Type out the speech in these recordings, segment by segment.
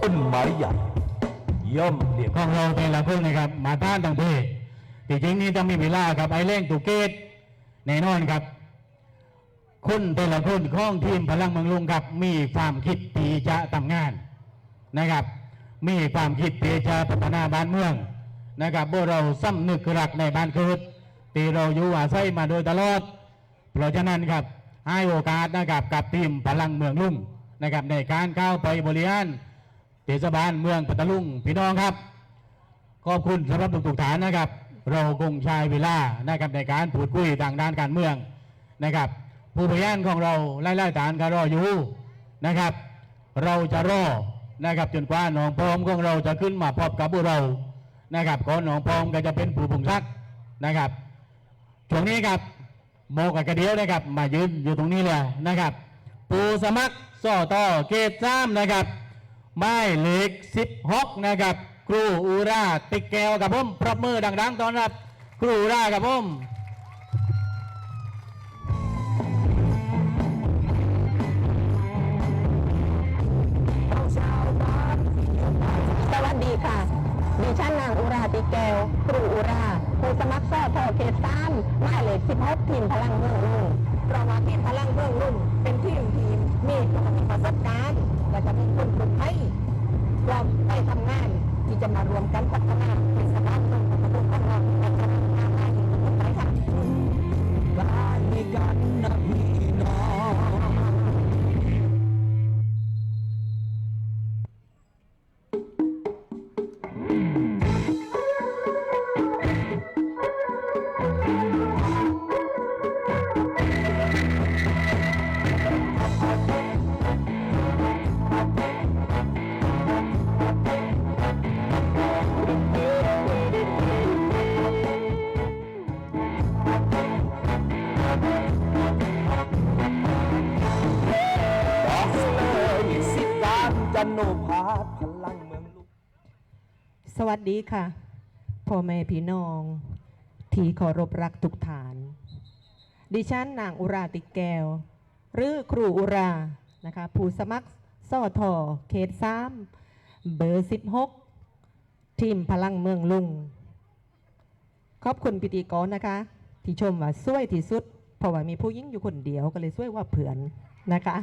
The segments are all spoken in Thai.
ต้นไม้ใหญ่ย่อมเรียกของเราแต่ละคนนะครับ มาท่านต่างเพศที่จริงนี่ต้องมีเวลาครับไอ้เล่งตุกเกตแน่นอนครับ คนแต่ละคนของทีมพลังเมืองลุงครับ มีความคิดที่จะทำงานนะครับ มีความคิดที่จะพัฒนาบ้านเมืองนะครับพวกเราซ้ำนึกรักในบ้านเกิดที่เราอยู่อาศัยมาโดยตลอด เพราะฉะนั้นครับ ให้โอกาสนะครับกับทีมพลังเมืองลุงนะครับในการเข้าไปบริหารเทศบาลเมืองปัตตาลุงพี่น้องครับ ขอบคุณสำหรับทุกๆฐานนะครับ เราคงใช้เวลานะครับในการพูดคุยทางด้านการเมืองนะครับ ผู้บริหารของเราไล่ๆฐานก็รออยู่นะครับ เราจะรอนะครับจนกว่าหนองพร้อมของเราจะขึ้นมาพบกับพวกเรานะครับก่อนหนองพร้อมก็จะเป็นผู้บุงทักนะครับช่วงนี้ครับ โมกับกระเดียวนะครับ มายืนอยู่ตรงนี้เลยนะครับผู้สมัครสอต่อเกตซ้ำนะครับหมายเลขสิบหกนะครับ ครูอูราติกแก้วกับผมปรบมือดังๆตอนรับ ครูอูรากับผมสวัสดีค่ะ ดิฉันนางอุราติแก้ว ครูอุรา ผู้สมัครสอทอเขตสามหมายเลข16ทีมพลังเมืองรุ่งเพราะว่าทีมพลังเมืองรุ่งเป็นทีมทีมมีความมีประสบการณ์และจะมีคนกลุ่มให้พร้อมไปทำงานที่จะมารวมกันพัฒนาเทศบาลเมืองพัทลุงของเรา จันโนภาพลังเมืองลุกสวัสดีค่ะ พ่อแม่พี่น้อง ที่เคารพรักทุกฐาน ดิฉันนางอุราติแก้ว หรือครูอุรา นะคะ ผู้สมัครสอทอเขตสามเบอร์16ทีมพลังเมืองลุง ขอบคุณพิธีกรนะคะ ที่ชมว่าสวยที่สุด เพราะว่ามีผู้หญิงอยู่คนเดียวก็เลยสวยว่าเผื่อนนะคะ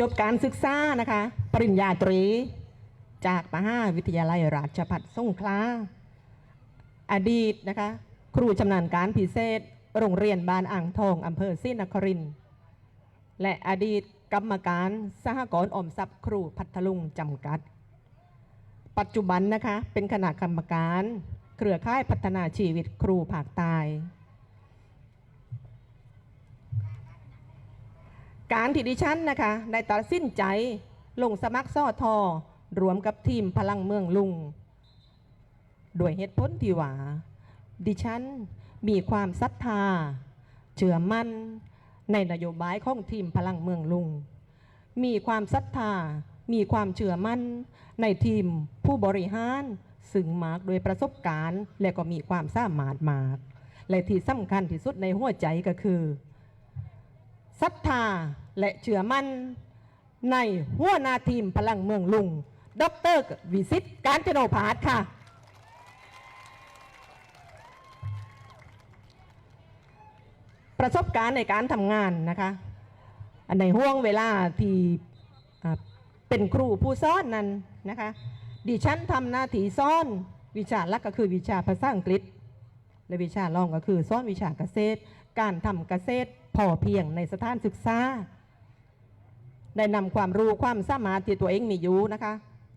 จบการศึกษานะคะ ปริญญาตรี จากมหาวิทยาลัยราชภัฏสงขลาอดีตนะคะ ครูชำนาญการพิเศษ โรงเรียนบ้านอ่างทองอำเภอศรีนครินและอดีตกรรมการสหกรณ์ออมทรัพย์ครูพัทลุงจำกัด ปัจจุบันนะคะ เป็นคณะกรรมการ เครือข่ายพัฒนาชีวิตครูภาคใต้ การที่ดิฉันนะคะได้ตัดสินใจลงสมัครซ่อทอรวมกับทีมพลังเมืองลุงด้วยเหตุผลที่ว่า ดิฉันมีความศรัทธา เชื่อมั่นในนโยบายของทีมพลังเมืองลุง มีความศรัทธา มีความเชื่อมั่นในทีมผู้บริหารซึ่งมากโดยประสบการณ์ และก็มีความสามารถมาก และที่สำคัญที่สุดในหัวใจก็คือ ศรัทธาและเชื่อมั่นในหัวหน้าทีมพลังเมืองลุง ดรวิสิตการจโนพาสค่ะ ประสบการณ์ในการทำงานนะคะในห่วงเวลาที่เป็นครูผู้สอนนั้นนะคะดิฉันทำหน้าที่สอนวิชาลักก็คือวิชาภาษาอังกฤษ และวิชารองก็คือสอนวิชาเกษตร การทำเกษตรพอเพียงในสถานศึกษา ได้นำความรู้ความสามารถที่ตัวเองมีอยู่นะคะ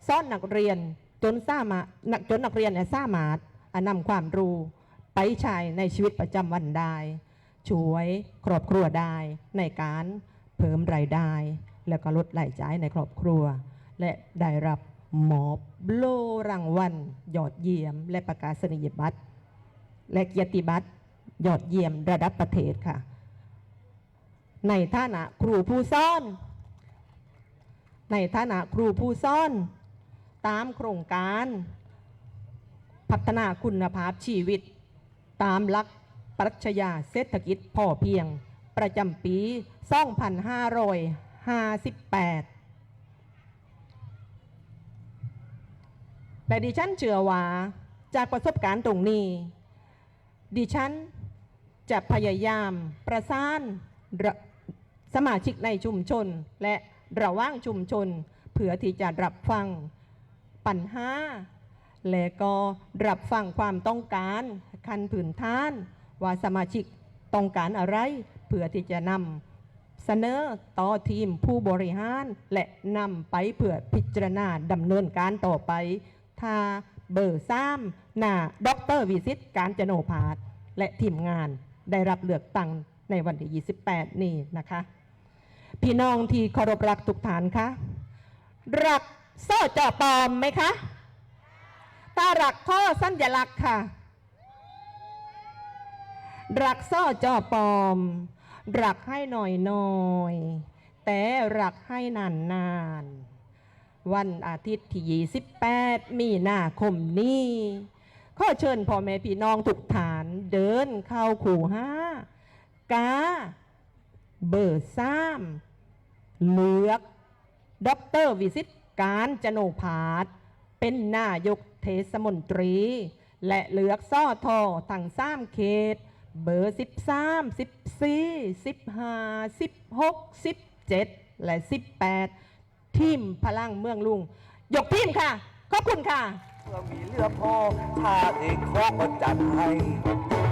สอนนักเรียนจนสามารถจนนักเรียนเนี่ยสามารถเอนำความรู้ไปใช้ในชีวิตประจำวันได้ช่วยครอบครัวได้ในการเพิ่มรายได้ แล้วก็ลดรายจ่ายในครอบครัว และได้รับหมอบโลรางวัลยอดเยี่ยม และประกาศนียบัตรและเกียรติบัตร ยอดเยี่ยมระดับประเทศค่ะ ในฐานะครูผู้สอน ในฐานะครูผู้สอน ตามโครงการ พัฒนาคุณภาพชีวิต ตามหลักปรัชญาเศรษฐกิจพอเพียง ประจำปี 2558และดิฉันเชื่อว่าจากประสบการณ์ตรงนี้ ดิฉัน จะพยายามประสานสมาชิกในชุมชน และระว่างชุมชนเพื่อที่จะรับฟังปัญหาและก็รับฟังความต้องการคันผืนท่าน ว่าสมาชิกต้องการอะไร เพื่อที่จะนำเสนอต่อทีมผู้บริหาร และนำไปเพื่อพิจารณาดำเนินการต่อไป ถ้าเบอร์ซ้ำหน้าด็อกเตอร์วิสิตการจโนพาสและทีมงาน ได้รับเลือกตั้งในวันที่ 28 นี้นะคะ พี่น้องที่เคารพรักทุกฐานคะรักโซ่จอปอมไหมคะตารักข้อสัญลักษณ์ค่ะ รักซ่อจอปอม รักให้หน่อยหน่อยแต่รักให้นานนานวันอาทิตย์ที่ 28 มีนาคมนี้ ข้อเชิญพ่อแม่พี่น้องทุกฐานเดินเข้าขู่ห้ากาเบอร์สามเลือกด็อกเตอร์วิสิตการจโนพาสเป็นนายกเทศมนตรี และเลือกซ่อทอทั้งสามเขต เบอร์สิบสามสิบสี่สิบห้าสิบหกสิบเจ็ดและสิบแปดทีมพลังเมืองลุง ยกทีมค่ะ ขอบคุณค่ะ เมื่อมีเรือพอชาติเอกขอก็จัดให้